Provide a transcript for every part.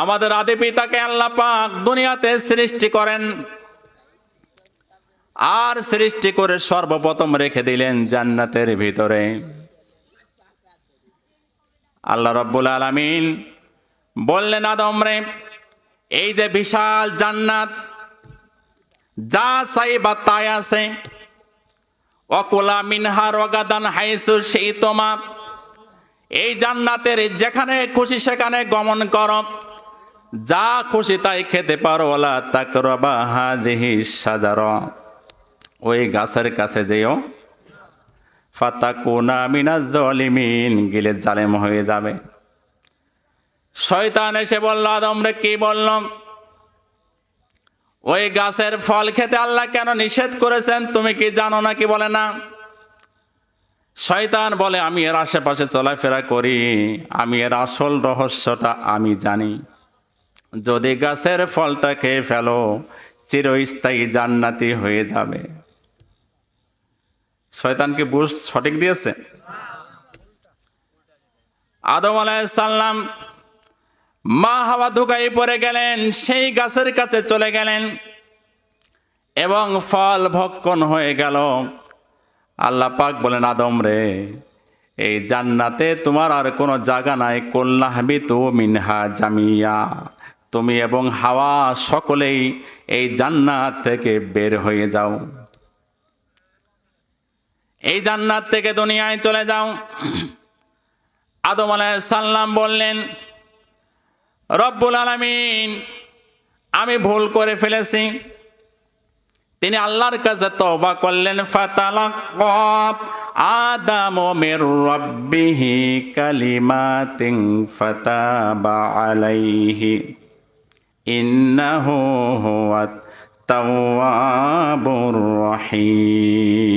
আমাদের আদি পিতাকে আল্লাহ পাক দুনিয়াতে সৃষ্টি করেন। আর সৃষ্টি করে সর্বপ্রথম রেখে দিলেন জান্নাতের ভিতরে। আল্লাহ রব্বুল আলামিন বললেন, আদম রে, এই যে বিশাল জান্নাত, যা চাই বা তাই আছে। অকুলা মিনহা রগাদান হাইসু সেই তোমা এই জান্নাতের যেখানে খুশি সেখানে গমন করো। যা খুশি তাই খেতে পারো ওলা তাকরবা হাদিহি সাজার ওই গাছের কাছে যেও। ফাতাকুনা মিনাজ জালিমিন গিলে জালেম হয়ে যাবে। শয়তান এসে বলল আদমরে কি বললাম? ওই গাছের ফল খেতে আল্লাহ কেন নিষেধ করেছেন, তুমি কি জানো না কি বলে না? শয়তান বলে, আমি এর আশেপাশে চলাফেরা করি, আমি এর আসল রহস্যটা আমি জানি। যদি গাছের ফলটা খেয়ে ফেলো, চিরস্থায়ী জান্নাতি হয়ে যাবে। শয়তানকে বুঝ সঠিক দিয়েছে? আদম আলাইসাল্লাম মা হাওয়া ধুকাই পড়ে গেলেন, সেই গাছের কাছে চলে গেলেন এবং ফল ভক্ষণ হয়ে গেল। আল্লাহ পাক বলেন, আদম রে, এই জান্নাতে তোমার আর কোনো জায়গা নাই। কল্যাহাবি তু মিনহা জামিয়া। তুমি এবং হাওয়া সকলেই এই জান্নাত থেকে বের হয়ে যাও। এই জান্নাত থেকে দুনিয়ায় চলে যাও। আদম সাল্লাম বললেন, রব্বুল আলমিন, আমি ভুল করে ফেলেছি। তিনি আল্লাহর কাছে তওবা করলেন ফাতালাক আদাম মির ফাতাবা আলাইহি। ইন্নাহু হুয়াত তাওয়াবুর রহিম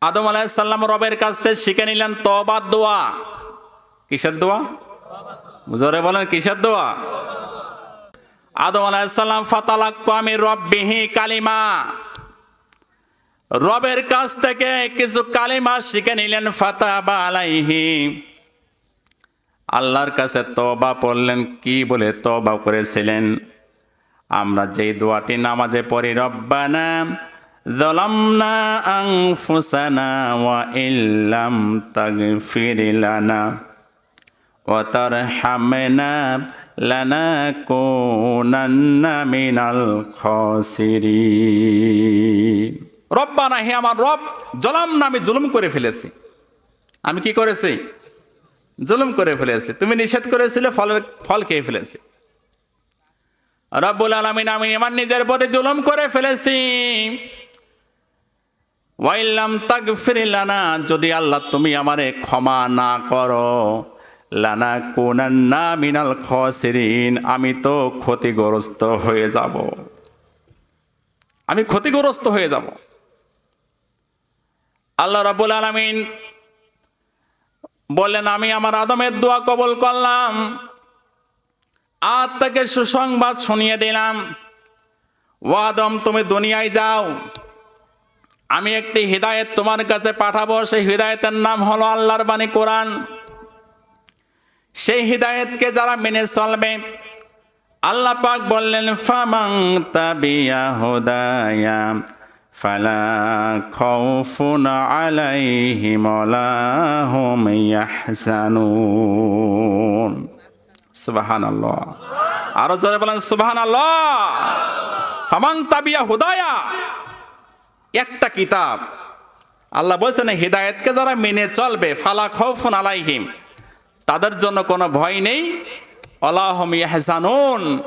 আদম আলাইহিস সালাম রবের কাছ থেকে শিখে নিলেন তওবার দোয়া। কিসের দোয়া? জোরে বলেন, কিসের দোয়া? আদম আলাইসাল্লাম ফাতালাক্কু আমি রব্বিহি কালিমা। রবের কাছ থেকে কিছু কালিমা শিখে নিলেন, ফাতাবা আলাইহি। আল্লাহর কাছে তবা পড়লেন কি বলে তবা করেছিলেন আমরা যেই দোয়াটি নামাজে পড়ি রব্বানা ظلمنا أنفسنا وإن لم تغفر لنا وترحمنا لنكونن من الخاسرين রব্বানা হে আমার রব জলাম না আমি জুলুম করে ফেলেছি আমি কি করেছি জুলুম করে ফেলেছি। তুমি নিষেধ করেছিলে, ফলের ফল খেয়ে ফেলেছি। রব্বুল আলমিন, আমি আমার নিজের প্রতি জুলুম করে ফেলেছি। ওয়াইলাম তাক ফিরিলানা যদি আল্লাহ তুমি আমারে ক্ষমা না করো লানা কোনান্না মিনাল খসিরিন, আমি তো ক্ষতিগ্রস্ত হয়ে যাব। আমি ক্ষতিগ্রস্ত হয়ে যাব। আল্লাহ রাবুল আলমিন বললেন, আমি আমার আদমের দোয়া কবল করলাম। আর তাকে সুসংবাদ শুনিয়ে দিলাম। ও আদম, তুমি দুনিয়ায় যাও। আমি একটি হৃদায়ত তোমার কাছে পাঠাবো। সেই হৃদায়তের নাম হলো আল্লাহর বাণী কোরআন। সেই হৃদায়তকে যারা মেনে চলবে, আল্লাহ পাক বললেন ফামাং তাবিয়া হুদায়া। ফালা খাউফুন আলাইহিম ওয়ালা হুম ইয়াহজানুন সুবহানাল্লাহ। আরও জোরে বলেন, সুবহানাল্লাহ। ফামাং তাবিয়া হুদায়া। একটা কিতাব। আল্লাহ বলছেন, হৃদায়তকে যারা মেনে চলবে, ফালা খাউফুন আলাইহিম, তাদের জন্য কোনো ভয় নেই। অলাহম ইয়াহসানুন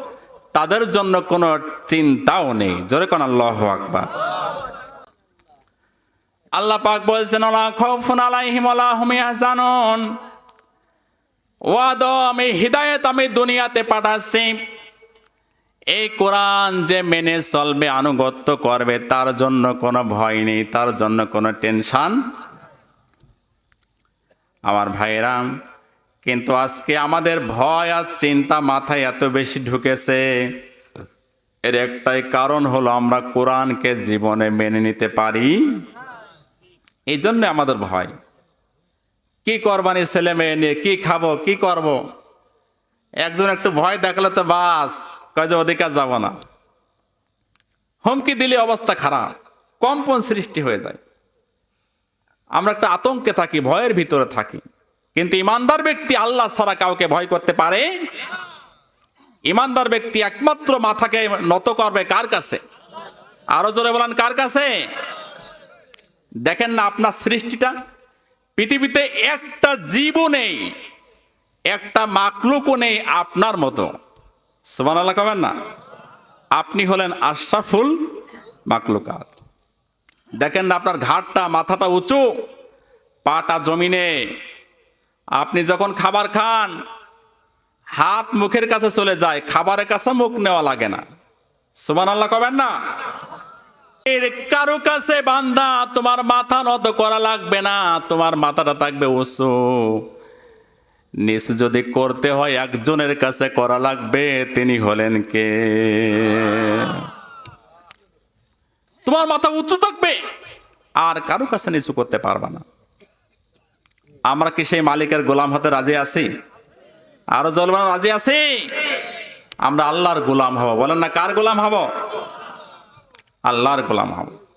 তাদের জন্য কোনো চিন্তাও নেই। জোরে কোন আল্লাহ আকবার। আল্লাহ পাক বলছেন, ওলা খৌফুন আলাইহিম অলাহম ইয়াহসানুন ওয়াদ আমি, হৃদায়ত আমি দুনিয়াতে পাঠাচ্ছি। এই কোরআন যে মেনে চলবে, আনুগত্য করবে, তার জন্য কোনো ভয় নেই, তার জন্য কোনো টেনশন। আমার ভাইরাম কিন্তু আজকে আমাদের ভয় আর চিন্তা মাথায় এত বেশি ঢুকেছে। এর একটাই কারণ হলো আমরা কোরআনকে জীবনে মেনে নিতে পারি। এই জন্য আমাদের ভয়। কি করবানি ছেলে মেয়ে নিয়ে? কি খাব? কি করব? একজন একটু ভয় দেখালে তো বাস কাজে আর যাব না। হুমকি দিলে অবস্থা খারাপ, কম্পন সৃষ্টি হয়ে যায়। আমরা একটা আতঙ্কে থাকি, ভয়ের ভিতরে থাকি। কিন্তু ইমানদার ব্যক্তি আল্লাহ ছাড়া কাউকে ভয় করতে পারে ইমানদার ব্যক্তি একমাত্র মাথাকে নত করবে কার কাছে? আরও জোরে বলেন, কার কাছে? দেখেন না আপনার সৃষ্টিটা? পৃথিবীতে একটা জীবও নেই, একটা মাকলুকও নেই আপনার মতো। সুবান আল্লাহ কবেন না? আপনি হলেন আশরাফুল মাকলুকাত দেখেন না আপনার ঘাটটা মাথাটা উঁচু, পাটা জমিনে আপনি যখন খাবার খান, হাত মুখের কাছে চলে যায়, খাবারের কাছে মুখ নেওয়া লাগে না। সুবান আল্লাহ কবেন না? এর কারও কাছে বান্ধা তোমার মাথা নত করা লাগবে না, তোমার মাথাটা থাকবে উঁচু। নিচু যদি করতে হয়, একজনের কাছে করা লাগবে, তিনি হলেন কে? তোমার মাথা উঁচু থাকবে, আর কারও কাছে নিচু করতে পারবা না। আমরা কি সেই মালিকের গোলাম হতে রাজি আছি? আরও জলবান রাজি আছি? আমরা আল্লাহর গোলাম হব। বলেন না, কার গোলাম হব? আল্লাহর গোলাম হব।